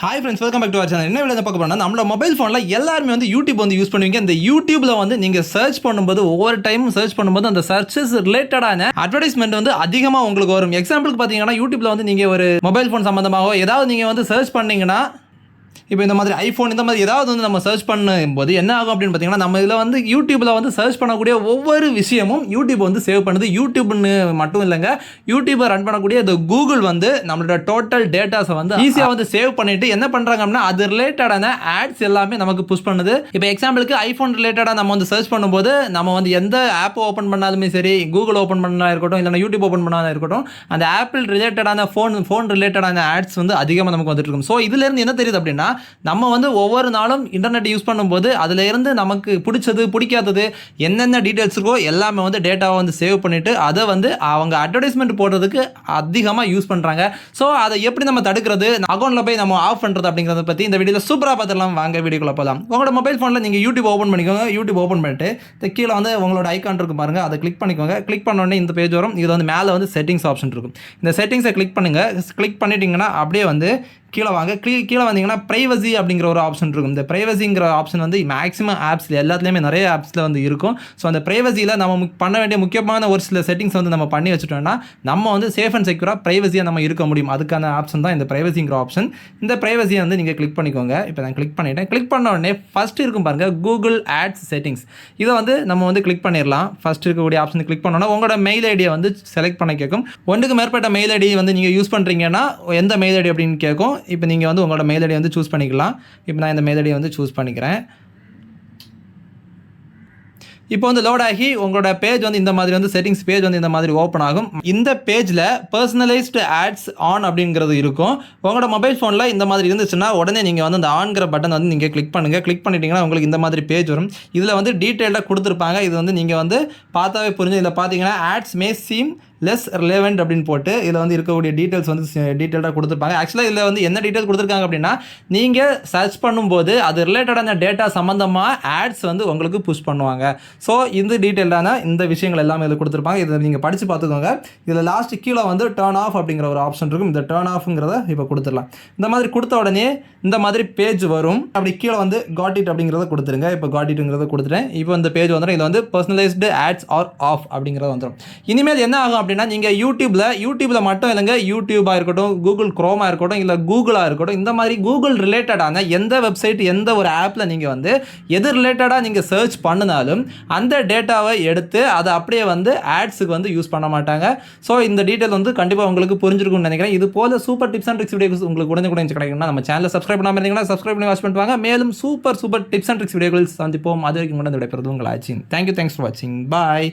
Hi friends welcome back to our channel என்ன video பார்க்க போனால் நம்மளோட மொபைல் ஃபோனில் எல்லாருமே வந்து யூடியூப் வந்து யூஸ் பண்ணுவீங்க. இந்த யூடியூப்ல வந்து நீங்கள் சர்ச் பண்ணும்போது ஒவ்வொரு டைம் சர்ச் பண்ணும்போது அந்த சர்ச்சஸ் ரிலேட்டடான அட்வர்டைஸ்மெண்ட் வந்து அதிகமாக உங்களுக்கு வரும். எக்ஸாம்பிளுக்கு பார்த்தீங்கன்னா யூடியூப்ல வந்து நீங்கள் ஒரு மொபைல் ஃபோன் சம்மந்தமாகவோ ஏதாவது நீங்கள் வந்து சர்ச் பண்ணீங்கன்னா இப்போ இந்த மாதிரி ஐஃபோன் இந்த மாதிரி ஏதாவது வந்து நம்ம சர்ச் பண்ணும்போது என்ன ஆகும் அப்படின்னு பார்த்தீங்கன்னா நம்ம இதில் வந்து யூடியூப்பில் வந்து சர்ச் பண்ணக்கூடிய ஒவ்வொரு விஷயமும் யூடியூப் வந்து சேவ் பண்ணுது. யூடியூப்னு மட்டும் இல்லைங்க யூடியூப்பை ரன் பண்ணக்கூடிய இந்த கூகுள் வந்து நம்மளோட டோட்டல் டேட்டாஸை வந்து ஈஸியாக வந்து சேவ் பண்ணிட்டு என்ன பண்ணுறாங்க அப்படின்னா அது ரிலேட்டடான ஆட்ஸ் எல்லாமே நமக்கு புஷ் பண்ணுது. இப்போ எக்ஸாம்பிளுக்கு ஐஃபோன் ரிலேட்டடாக நம்ம வந்து சர்ச் பண்ணும்போது நம்ம வந்து எந்த ஆப் ஓப்பன் பண்ணாலுமே சரி கூகுள் ஓப்பன் பண்ணாலும் இருக்கட்டும் இல்லைனா யூடியூப் ஓப்பன் பண்ணாலும் இருக்கட்டும் அந்த ஆப்பிள் ரிலேட்டடான ஃபோன் ஃபோன் ரிலேட்டடான ஆட்ஸ் வந்து அதிகமாக நமக்கு வந்துட்டு இருக்கும். ஸோ இதுலேருந்து என்ன தெரியுது அப்படின்னா நம்ம வந்து ஒவ்வொரு நாளும் இன்டர்நெட் யூஸ் பண்ணும்போது அதில் இருந்து நமக்கு பிடிச்சது பிடிக்காதது என்னென்ன டீட்டெயில்ஸ் இருக்கோ எல்லாமே வந்து டேட்டாவை வந்து சேவ் பண்ணிவிட்டு அதை வந்து அவங்க அட்வர்டைஸ்மெண்ட் போடுறதுக்கு அதிகமாக யூஸ் பண்ணுறாங்க ஸோ அதை எப்படி நம்ம தடுக்கிறது அக்கௌண்ட்டில் போய் நம்ம ஆஃப் பண்ணுறது அப்படிங்கிறத பற்றி இந்த வீடியோவில் சூப்பராக பார்த்துலாம் வாங்க வீடியோக்குள்ள போகலாம் உங்களோட மொபைல் ஃபோனில் நீங்கள் யூடியூப் ஓப்பன் பண்ணிக்கோங்க. யூடியூப் ஓப்பன் பண்ணிட்டு இந்த கீழே வந்து உங்களோட ஐக்கான் இருக்கும் பாருங்கள் அதை கிளிக் பண்ணிக்கோங்க. கிளிக் பண்ண உடனே இந்த பேஜ் வரும். இது வந்து மேலே வந்து செட்டிங்ஸ் ஆப்ஷன் இருக்கும். இந்த செட்டிங்ஸை கிளிக் பண்ணுங்கள் கிளிக் பண்ணிட்டீங்கன்னா அப்படியே வந்து கீழே வாங்க. கீ கீழே வந்தீங்கன்னா ப்ரைவசி அப்படிங்கிற ஒரு ஆப்ஷன் இருக்கும். இந்த ப்ரைவசிங்கிற ஆப்ஷன் வந்து மேக்ஸிமம் ஆப்ஸில் எல்லாத்துலேயுமே நிறைய ஆப்ஸில் வந்து இருக்கும். ஸோ அந்த ப்ரைவசியில் நம்ம முக்- பண்ண வேண்டிய முக்கியமான ஒரு சில செட்டிங்ஸ் வந்து நம்ம பண்ணி வச்சுட்டோம்னா நம்ம வந்து சேஃப் அண்ட் செக்யூராக ப்ரைவசியாக நம்ம இருக்க முடியும். அதுக்கான ஆப்ஷன் தான் இந்த ப்ரைவசிங்கிற ஆப்ஷன் இந்த ப்ரைவசியை வந்து நீங்கள் கிளிக் பண்ணிக்கோங்க. இப்போ நான் கிளிக் பண்ணிட்டேன். கிளிக் பண்ண உடனே ஃபஸ்ட் இருக்கும் பாருங்கள் கூகுள் ஆட்ஸ் செட்டிங்ஸ் இதை வந்து நம்ம வந்து கிளிக் பண்ணிடலாம். ஃபஸ்ட் இருக்கக்கூடிய ஆப்ஷன் கிளிக் பண்ணோன்னா உங்களோட மெயில் ஐடியை வந்து செலக்ட் பண்ண கேட்கும் ஒன்றுக்கு மேற்பட்ட மெயில் ஐடி வந்து நீங்கள் யூஸ் பண்ணுறீங்கன்னா எந்த மெயில் ஐடி அப்படின்னு கேட்கும் இப்போ நீங்கள் வந்து உங்களோட மெயில் ஐடி வந்து சூஸ் பண்ணிக்கலாம். இப்போ நான் இந்த மெயில் ஐடியை வந்து சூஸ் பண்ணிக்கிறேன். இப்போ வந்து லோட் ஆகி உங்களோட பேஜ் வந்து இந்த மாதிரி வந்து செட்டிங்ஸ் பேஜ் வந்து இந்த மாதிரி ஓப்பன் ஆகும். இந்த பேஜில் பர்சனலைஸ்டு ஆட்ஸ் ஆன் அப்படிங்கிறது இருக்கும். உங்களோட மொபைல் ஃபோனில் இந்த மாதிரி இருந்துச்சுன்னா உடனே நீங்கள் வந்து அந்த ஆன்கிற பட்டன் வந்து நீங்கள் கிளிக் பண்ணுங்கள் கிளிக் பண்ணிட்டீங்கன்னா உங்களுக்கு இந்த மாதிரி பேஜ் வரும். இதில் வந்து டீட்டெயிலாக கொடுத்துருப்பாங்க. இது வந்து நீங்கள் வந்து பார்த்தாவே புரிஞ்சு இதில் பார்த்தீங்கன்னா ads may seem less relevant அப்படின்னு போட்டு இதில் வந்து இருக்கக்கூடிய டீட்டெயில்ஸ் வந்து டீட்டெயிலாக கொடுத்துருப்பாங்க. ஆக்சுவலாக இதில் வந்து என்ன டீட்டெயில் கொடுத்துருக்காங்க அப்படின்னா நீங்கள் சர்ச் பண்ணும்போது அது ரிலேட்டடான டேட்டா சம்மந்தமாக ஆட்ஸ் வந்து உங்களுக்கு புஷ் பண்ணுவாங்க. ஸோ இந்த டீட்டெயிலான இந்த விஷயங்கள் எல்லாமே இதில் கொடுத்துருப்பாங்க. இதை நீங்கள் படித்து பார்த்துக்கோங்க. இதில் லாஸ்ட் கீழே வந்து டேர்ன் ஆஃப் அப்படிங்கிற ஒரு ஆப்ஷன் இருக்கும். இந்த டேர்ன் ஆஃப்ங்கிறத இப்போ கொடுத்துடலாம். இந்த மாதிரி கொடுத்த உடனே இந்த மாதிரி பேஜ் வரும். அப்படி கீழே வந்து காட்டிட் அப்படிங்கிறத கொடுத்துருங்க. இப்போ காட்டிட்டுங்கிறத கொடுத்துட்டேன். இப்போ இந்த பேஜ் வந்துடும். இதில் வந்து பர்சனலைஸ்டு ஆட்ஸ் ஆர் ஆஃப் அப்படிங்கிறது வந்துடும். இனிமேல் என்ன ஆகும் அப்படின்னா நீங்கள் யூடியூப்பில் யூடியூப்பில் மட்டும் இல்லைங்க யூடியூபாக இருக்கட்டும் கூகுள் குரோமாக இருக்கட்டும் இல்லை கூகுளாக இருக்கட்டும் இந்த மாதிரி கூகுள் ரிலேட்டடான எந்த வெப்சைட் எந்த ஒரு ஆப்பில் நீங்கள் வந்து எது ரிலேட்டடாக நீங்கள் சர்ச் பண்ணினாலும் அந்த டேட்டாவை எடுத்து அதை அப்படியே வந்து ஆட்ஸுக்கு வந்து யூஸ் பண்ண மாட்டாங்க. ஸோ இந்த டீட்டெயில் வந்து கண்டிப்பாக உங்களுக்கு புரிஞ்சிருக்கும்னு நினைக்கிறேன். இது போல super tips and tricks videos உங்களுக்கு உடனே கூட கிடைக்கும்னா நம்ம சேனலை சப்ஸ்கிரைப் பண்ணாமல் இருந்தீங்கன்னா சப்ஸ்கிரைப் பண்ணி வாட்ச் பண்ணுவாங்க மேலும் super super tips and tricks வீடியோகள் சந்திப்போம். அது வரைக்கும் கூட இந்த விடைபெறுது உங்கள் ஆச்சு தேங்க்யூ தேங்க்ஸ் ஃபார் வாட்சிங் பாய்